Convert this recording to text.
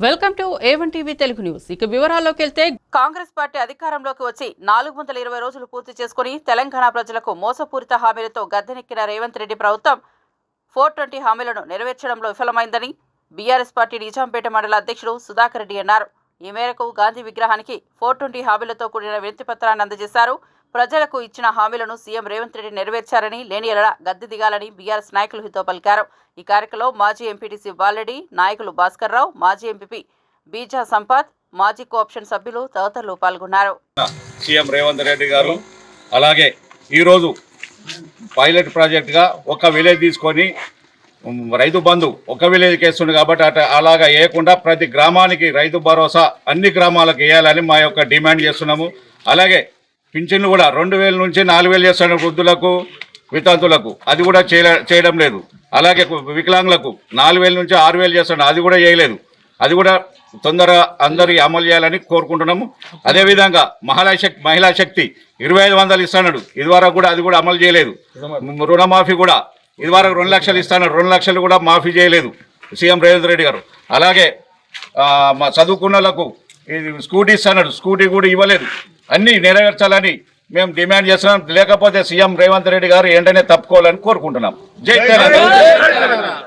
Welcome to A one TV Telugu news ఇక వివరాల్లోకి వెళ్తే కాంగ్రెస్ పార్టీ అధికారంలోకి వచ్చి నాలుగు వందల ఇరవై రోజులు పూర్తి చేసుకుని తెలంగాణ ప్రజలకు మోసపూరిత హామీలతో గద్దెనెక్కిన రేవంత్ రెడ్డి ప్రభుత్వం ఫోర్ ట్వంటీ హామీలను నెరవేర్చడంలో విఫలమైందని బీఆర్ఎస్ పార్టీ నిజాంపేట మండల అధ్యక్షుడు సుధాకర్ రెడ్డి అన్నారు. ఈ మేరకు గాంధీ విగ్రహానికి ఫోర్ ట్వంటీ హామీలతో కూడిన వినతి పత్రాన్ని అందజేశారు. ప్రజలకు ఇచ్చిన హామీలను సీఎం రేవంత్ రెడ్డి నెరవేర్చారని లేని ఎడల గద్దె దిగాలని బీఆర్ఎస్ నాయకులు హితో పలికారు. ఈ కార్యక్రమంలో మాజీ ఎంపీటీసీ బాలెడి నాయకులు భాస్కర్ రావు మాజీ ఎంపీపీ బీజా సంపత్ మాజీ కోఆప్షన్ సభ్యులు తదితరులు పాల్గొన్నారు. సీఎం రేవంత్ రెడ్డి గారు అలాగే ఈరోజు పైలట్ ప్రాజెక్టుగా ఒక విలేజ్ తీసుకొని రైతు బంధు ఒక విలేజ్కి వేస్తుంది కాబట్టి అట అలాగా వేయకుండా ప్రతి గ్రామానికి రైతు భరోసా అన్ని గ్రామాలకు వేయాలని మా యొక్క డిమాండ్ చేస్తున్నాము. అలాగే పింఛన్లు కూడా రెండు వేల నుంచి నాలుగు వేలు చేస్తున్న వృద్ధులకు వితంతులకు. అది కూడా చేయలే చేయడం లేదు. అలాగే వికలాంగులకు నాలుగు వేల నుంచి ఆరు వేలు చేస్తున్నాడు అది కూడా చేయలేదు. అది కూడా తొందరగా అందరికి అమలు చేయాలని కోరుకుంటున్నాము. అదేవిధంగా మహిళా శక్తి మహిళా శక్తి ఇరవై ఐదు వందలు ఇస్తున్నాడు. ఇదివరకు కూడా అది కూడా అమలు చేయలేదు. రుణమాఫీ. కూడా ఇదివరకు రెండు లక్షలు ఇస్తున్నాడు. రెండు లక్షలు కూడా మాఫీ చేయలేదు సీఎం రేవంత్ రెడ్డి గారు. అలాగే మా చదువుకున్నలకు ఇది స్కూటీ ఇస్తున్నాడు. స్కూటీ కూడా ఇవ్వలేదు. అన్నీ నెరవేర్చాలని మేము డిమాండ్ చేస్తున్నాం. లేకపోతే సీఎం రేవంత్ రెడ్డి గారు వెంటనే తప్పుకోవాలని కోరుకుంటున్నాం. జై తెలంగాణ.